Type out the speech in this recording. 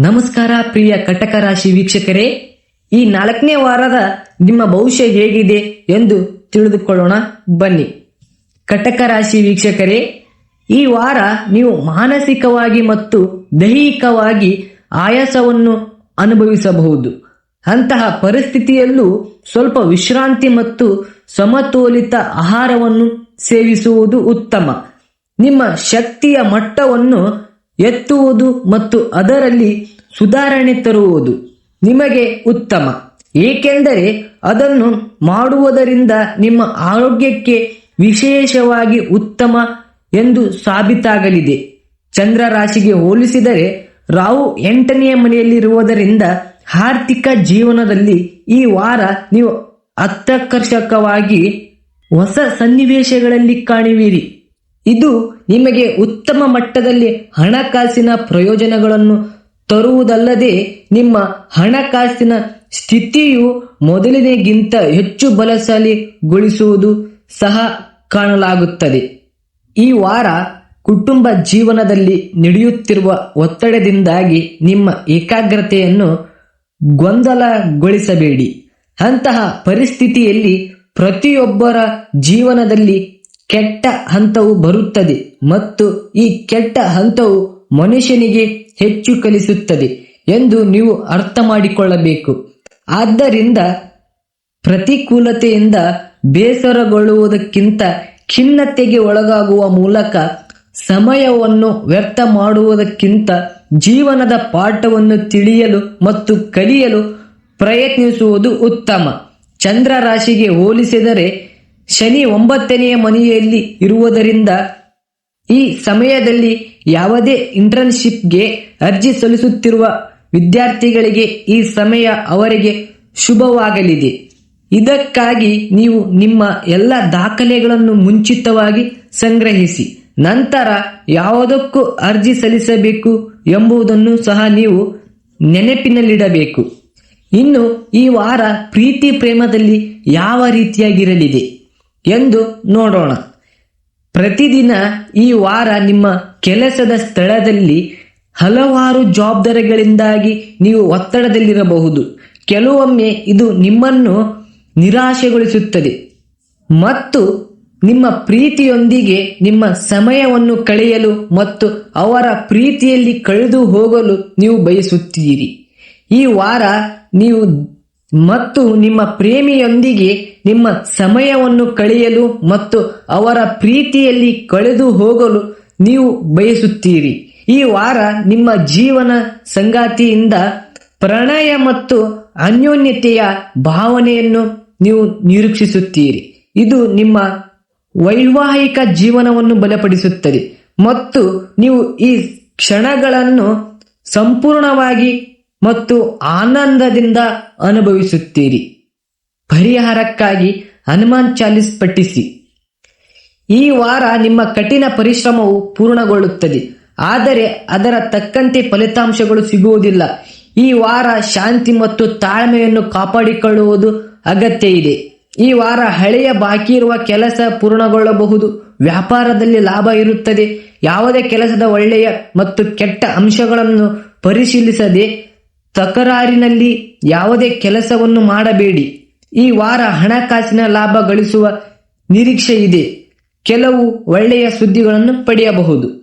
ನಮಸ್ಕಾರ ಪ್ರಿಯ ಕಟಕ ರಾಶಿ ವೀಕ್ಷಕರೇ, ಈ ನಾಲ್ಕನೇ ವಾರದ ನಿಮ್ಮ ಭವಿಷ್ಯ ಹೇಗಿದೆ ಎಂದು ತಿಳಿದುಕೊಳ್ಳೋಣ, ಬನ್ನಿ. ಕಟಕ ರಾಶಿ ವೀಕ್ಷಕರೇ, ಈ ವಾರ ನೀವು ಮಾನಸಿಕವಾಗಿ ಮತ್ತು ದೈಹಿಕವಾಗಿ ಆಯಾಸವನ್ನು ಅನುಭವಿಸಬಹುದು. ಅಂತಹ ಪರಿಸ್ಥಿತಿಯಲ್ಲೂ ಸ್ವಲ್ಪ ವಿಶ್ರಾಂತಿ ಮತ್ತು ಸಮತೋಲಿತ ಆಹಾರವನ್ನು ಸೇವಿಸುವುದು ಉತ್ತಮ. ನಿಮ್ಮ ಶಕ್ತಿಯ ಮಟ್ಟವನ್ನು ಎತ್ತುವುದು ಮತ್ತು ಅದರಲ್ಲಿ ಸುಧಾರಣೆ ತರುವುದು ನಿಮಗೆ ಉತ್ತಮ. ಏಕೆಂದರೆ ಅದನ್ನು ಮಾಡುವುದರಿಂದ ನಿಮ್ಮ ಆರೋಗ್ಯಕ್ಕೆ ವಿಶೇಷವಾಗಿ ಉತ್ತಮ ಎಂದು ಸಾಬೀತಾಗಲಿದೆ. ಚಂದ್ರ ರಾಶಿಗೆ ಹೋಲಿಸಿದರೆ ರಾಹು ಎಂಟನೆಯ ಮನೆಯಲ್ಲಿರುವುದರಿಂದ ಆರ್ಥಿಕ ಜೀವನದಲ್ಲಿ ಈ ವಾರ ನೀವು ಅತ್ಯಾಕರ್ಷಕವಾಗಿ ಹೊಸ ಸನ್ನಿವೇಶಗಳಲ್ಲಿ ಕಾಣುವಿರಿ. ಇದು ನಿಮಗೆ ಉತ್ತಮ ಮಟ್ಟದಲ್ಲಿ ಹಣಕಾಸಿನ ಪ್ರಯೋಜನಗಳನ್ನು ತರುವುದಲ್ಲದೆ ನಿಮ್ಮ ಹಣಕಾಸಿನ ಸ್ಥಿತಿಯು ಮೊದಲಿನಗಿಂತ ಹೆಚ್ಚು ಬಲಶಾಲಿಗೊಳಿಸುವುದು ಸಹ ಕಾಣಲಾಗುತ್ತದೆ. ಈ ವಾರ ಕುಟುಂಬ ಜೀವನದಲ್ಲಿ ನಡೆಯುತ್ತಿರುವ ಒತ್ತಡದಿಂದಾಗಿ ನಿಮ್ಮ ಏಕಾಗ್ರತೆಯನ್ನು ಗೊಂದಲಗೊಳಿಸಬೇಡಿ. ಅಂತಹ ಪರಿಸ್ಥಿತಿಯಲ್ಲಿ ಪ್ರತಿಯೊಬ್ಬರ ಜೀವನದಲ್ಲಿ ಕೆಟ್ಟ ಹಂತವು ಬರುತ್ತದೆ ಮತ್ತು ಈ ಕೆಟ್ಟ ಹಂತವು ಮನುಷ್ಯನಿಗೆ ಹೆಚ್ಚು ಕಲಿಸುತ್ತದೆ ಎಂದು ನೀವು ಅರ್ಥ ಮಾಡಿಕೊಳ್ಳಬೇಕು ಆದ್ದರಿಂದ ಪ್ರತಿಕೂಲತೆಯಿಂದ ಬೇಸರಗೊಳ್ಳುವುದಕ್ಕಿಂತ ಖಿನ್ನತೆಗೆ ಒಳಗಾಗುವ ಮೂಲಕ ಸಮಯವನ್ನು ವ್ಯರ್ಥ ಮಾಡುವುದಕ್ಕಿಂತ ಜೀವನದ ಪಾಠವನ್ನು ತಿಳಿಯಲು ಮತ್ತು ಕಲಿಯಲು ಪ್ರಯತ್ನಿಸುವುದು ಉತ್ತಮ. ಚಂದ್ರ ರಾಶಿಗೆ ಹೋಲಿಸಿದರೆ ಶನಿ ಒಂಬತ್ತನೆಯ ಮನೆಯಲ್ಲಿ ಇರುವುದರಿಂದ ಈ ಸಮಯದಲ್ಲಿ ಯಾವುದೇ ಇಂಟರ್ನ್ಶಿಪ್ಗೆ ಅರ್ಜಿ ಸಲ್ಲಿಸುತ್ತಿರುವ ವಿದ್ಯಾರ್ಥಿಗಳಿಗೆ ಈ ಸಮಯ ಅವರಿಗೆ ಶುಭವಾಗಲಿದೆ. ಇದಕ್ಕಾಗಿ ನೀವು ನಿಮ್ಮ ಎಲ್ಲ ದಾಖಲೆಗಳನ್ನು ಮುಂಚಿತವಾಗಿ ಸಂಗ್ರಹಿಸಿ, ನಂತರ ಯಾವುದಕ್ಕೂ ಅರ್ಜಿ ಸಲ್ಲಿಸಬೇಕು ಎಂಬುದನ್ನು ಸಹ ನೀವು ನೆನಪಿನಲ್ಲಿಡಬೇಕು. ಇನ್ನು ಈ ವಾರ ಪ್ರೀತಿ ಪ್ರೇಮದಲ್ಲಿ ಯಾವ ರೀತಿಯಾಗಿರಲಿದೆ? ಎಂದು ನೋಡೋಣ. ಪ್ರತಿದಿನ ಈ ವಾರ ನಿಮ್ಮ ಕೆಲಸದ ಸ್ಥಳದಲ್ಲಿ ಹಲವಾರು ಜವಾಬ್ದಾರಿಗಳಿಂದಾಗಿ ನೀವು ಒತ್ತಡದಲ್ಲಿರಬಹುದು. ಕೆಲವೊಮ್ಮೆ ಇದು ನಿಮ್ಮನ್ನು ನಿರಾಶೆಗೊಳಿಸುತ್ತದೆ. ಮತ್ತು ನಿಮ್ಮ ಪ್ರೀತಿಯೊಂದಿಗೆ ನಿಮ್ಮ ಸಮಯವನ್ನು ಕಳೆಯಲು ಮತ್ತು ಅವರ ಪ್ರೀತಿಯಲ್ಲಿ ಕಳೆದು ಹೋಗಲು ನೀವು ಬಯಸುತ್ತೀರಿ. ಈ ವಾರ ನೀವು ಮತ್ತು ನಿಮ್ಮ ಪ್ರೇಮಿಯೊಂದಿಗೆ ನಿಮ್ಮ ಸಮಯವನ್ನು ಕಳೆಯಲು ಮತ್ತು ಅವರ ಪ್ರೀತಿಯಲ್ಲಿ ಕಳೆದು ಹೋಗಲು ನೀವು ಬಯಸುತ್ತೀರಿ. ಈ ವಾರ ನಿಮ್ಮ ಜೀವನ ಸಂಗಾತಿಯಿಂದ ಪ್ರಣಯ ಮತ್ತು ಅನ್ಯೋನ್ಯತೆಯ ಭಾವನೆಯನ್ನು ನೀವು ನಿರೀಕ್ಷಿಸುತ್ತೀರಿ. ಇದು ನಿಮ್ಮ ವೈವಾಹಿಕ ಜೀವನವನ್ನು ಬಲಪಡಿಸುತ್ತದೆ ಮತ್ತು ನೀವು ಈ ಕ್ಷಣಗಳನ್ನು ಸಂಪೂರ್ಣವಾಗಿ ಮತ್ತು ಆನಂದದಿಂದ ಅನುಭವಿಸುತ್ತೀರಿ. ಪರಿಹಾರಕ್ಕಾಗಿ ಹನುಮಾನ್ ಚಾಲಿಸ್ ಪಠಿಸಿ. ಈ ವಾರ ನಿಮ್ಮ ಕಠಿಣ ಪರಿಶ್ರಮವು ಪೂರ್ಣಗೊಳ್ಳುತ್ತದೆ. ಆದರೆ ಅದರ ತಕ್ಕಂತೆ ಫಲಿತಾಂಶಗಳು ಸಿಗುವುದಿಲ್ಲ. ಈ ವಾರ ಶಾಂತಿ ಮತ್ತು ತಾಳ್ಮೆಯನ್ನು ಕಾಪಾಡಿಕೊಳ್ಳುವುದು ಅಗತ್ಯ ಇದೆ. ಈ ವಾರ ಹಳೆಯ ಬಾಕಿ ಇರುವ ಕೆಲಸ ಪೂರ್ಣಗೊಳ್ಳಬಹುದು. ವ್ಯಾಪಾರದಲ್ಲಿ ಲಾಭ ಇರುತ್ತದೆ. ಯಾವುದೇ ಕೆಲಸದ ಒಳ್ಳೆಯ ಮತ್ತು ಕೆಟ್ಟ ಅಂಶಗಳನ್ನು ಪರಿಶೀಲಿಸದೆ ತಕರಾರಿನಲ್ಲಿ ಯಾವುದೇ ಕೆಲಸವನ್ನು ಮಾಡಬೇಡಿ. ಈ ವಾರ ಹಣಕಾಸಿನ ಲಾಭ ಗಳಿಸುವ ನಿರೀಕ್ಷೆ ಇದೆ ಕೆಲವು ಒಳ್ಳೆಯ ಸುದ್ದಿಗಳನ್ನು ಪಡೆಯಬಹುದು.